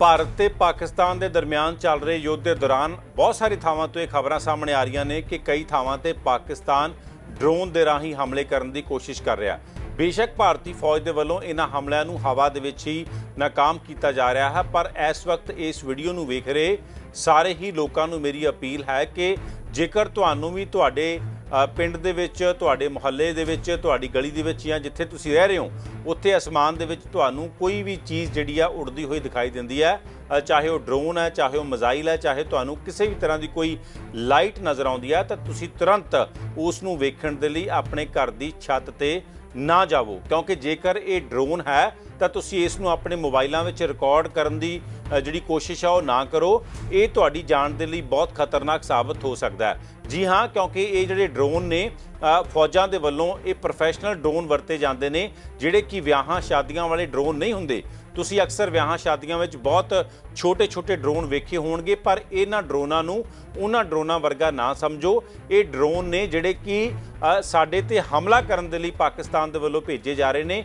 ਭਾਰਤ ਤੇ ਪਾਕਿਸਤਾਨ ਦੇ ਦਰਮਿਆਨ ਚੱਲ ਰਹੇ ਯੁੱਧ ਦੇ ਦੌਰਾਨ ਬਹੁਤ ਸਾਰੀ ਥਾਵਾਂ ਤੋਂ ਇਹ ਖਬਰਾਂ ਸਾਹਮਣੇ ਆ ਰਹੀਆਂ ਨੇ ਕਿ ਕਈ ਥਾਵਾਂ ਤੇ ਪਾਕਿਸਤਾਨ ਡਰੋਨ ਦੇ ਰਾਹੀਂ ਹਮਲੇ ਕਰਨ ਦੀ ਕੋਸ਼ਿਸ਼ ਕਰ ਰਿਹਾ ਬੇਸ਼ੱਕ ਭਾਰਤੀ ਫੌਜ ਦੇ ਵੱਲੋਂ ਇਹਨਾਂ ਹਮਲਿਆਂ ਨੂੰ ਹਵਾ ਦੇ ਵਿੱਚ ਹੀ ਨਾਕਾਮ ਕੀਤਾ ਜਾ ਰਿਹਾ ਹੈ, ਪਰ ਇਸ ਵਕਤ ਇਸ ਵੀਡੀਓ ਨੂੰ ਵੇਖ ਰਹੇ ਸਾਰੇ ਹੀ ਲੋਕਾਂ ਨੂੰ ਮੇਰੀ ਅਪੀਲ ਹੈ ਕਿ ਜੇਕਰ ਤੁਹਾਨੂੰ ਵੀ ਤੁਹਾਡੇ ਪਿੰਡ ਦੇ ਵਿੱਚ, ਤੁਹਾਡੇ ਮੁਹੱਲੇ ਦੇ ਵਿੱਚ, ਤੁਹਾਡੀ ਗਲੀ ਦੇ ਵਿੱਚ ਜਾਂ ਜਿੱਥੇ ਤੁਸੀਂ ਰਹਿ ਰਹੇ ਹੋ, ਉੱਥੇ ਅਸਮਾਨ ਦੇ ਵਿੱਚ ਤੁਹਾਨੂੰ ਕੋਈ ਵੀ ਚੀਜ਼ ਜਿਹੜੀ ਆ ਉੱਡਦੀ ਹੋਈ ਦਿਖਾਈ ਦਿੰਦੀ ਹੈ। ਚਾਹੇ ਉਹ ਡਰੋਨ ਹੈ, ਚਾਹੇ ਉਹ ਮਜ਼ਾਈਲ ਹੈ, ਚਾਹੇ ਤੁਹਾਨੂੰ ਕਿਸੇ ਵੀ ਤਰ੍ਹਾਂ ਦੀ ਕੋਈ ਲਾਈਟ ਨਜ਼ਰ ਆਉਂਦੀ ਹੈ, ਤਾਂ ਤੁਸੀਂ ਤੁਰੰਤ ਉਸ ਨੂੰ ਵੇਖਣ ਦੇ ਲਈ ਆਪਣੇ ਘਰ ਦੀ ਛੱਤ ਤੇ ਨਾ ਜਾਵੋ। ਕਿਉਂਕਿ ਜੇਕਰ ਇਹ ਡਰੋਨ ਹੈ, ਤਾਂ ਤੁਸੀਂ ਇਸ ਨੂੰ ਆਪਣੇ ਮੋਬਾਈਲਾਂ ਵਿੱਚ ਰਿਕਾਰਡ ਕਰਨ ਦੀ ਜਿਹੜੀ ਕੋਸ਼ਿਸ਼ ਆ, ਉਹ ਨਾ ਕਰੋ। ਇਹ ਤੁਹਾਡੀ ਜਾਨ ਦੇ ਲਈ ਬਹੁਤ ਖਤਰਨਾਕ ਸਾਬਤ ਹੋ ਸਕਦਾ ਹੈ। ਜੀ ਹਾਂ, ਕਿਉਂਕਿ ਇਹ ਜਿਹੜੇ ਡਰੋਨ ਨੇ ਫੌਜਾਂ ਦੇ ਵੱਲੋਂ ਇਹ ਪ੍ਰੋਫੈਸ਼ਨਲ ਡਰੋਨ ਵਰਤੇ ਜਾਂਦੇ ਨੇ, ਜਿਹੜੇ ਕਿ ਵਿਆਹਾਂ ਸ਼ਾਦੀਆਂ ਵਾਲੇ ਡਰੋਨ ਨਹੀਂ ਹੁੰਦੇ। ਤੁਸੀਂ ਅਕਸਰ ਵਿਆਹਾਂ ਸ਼ਾਦੀਆਂ ਵਿੱਚ ਬਹੁਤ ਛੋਟੇ-ਛੋਟੇ ਡਰੋਨ ਵੇਖੇ ਹੋਣਗੇ, ਪਰ ਇਹਨਾਂ ਡਰੋਨਾਂ ਨੂੰ, ਉਹਨਾਂ ਡਰੋਨਾਂ ਵਰਗਾ ਨਾ ਸਮਝੋ। ਇਹ ਡਰੋਨ ਨੇ ਜਿਹੜੇ ਕਿ ਸਾਡੇ ਤੇ ਹਮਲਾ ਕਰਨ ਦੇ ਲਈ ਪਾਕਿਸਤਾਨ ਦੇ ਵੱਲੋਂ ਭੇਜੇ ਜਾ ਰਹੇ ਨੇ।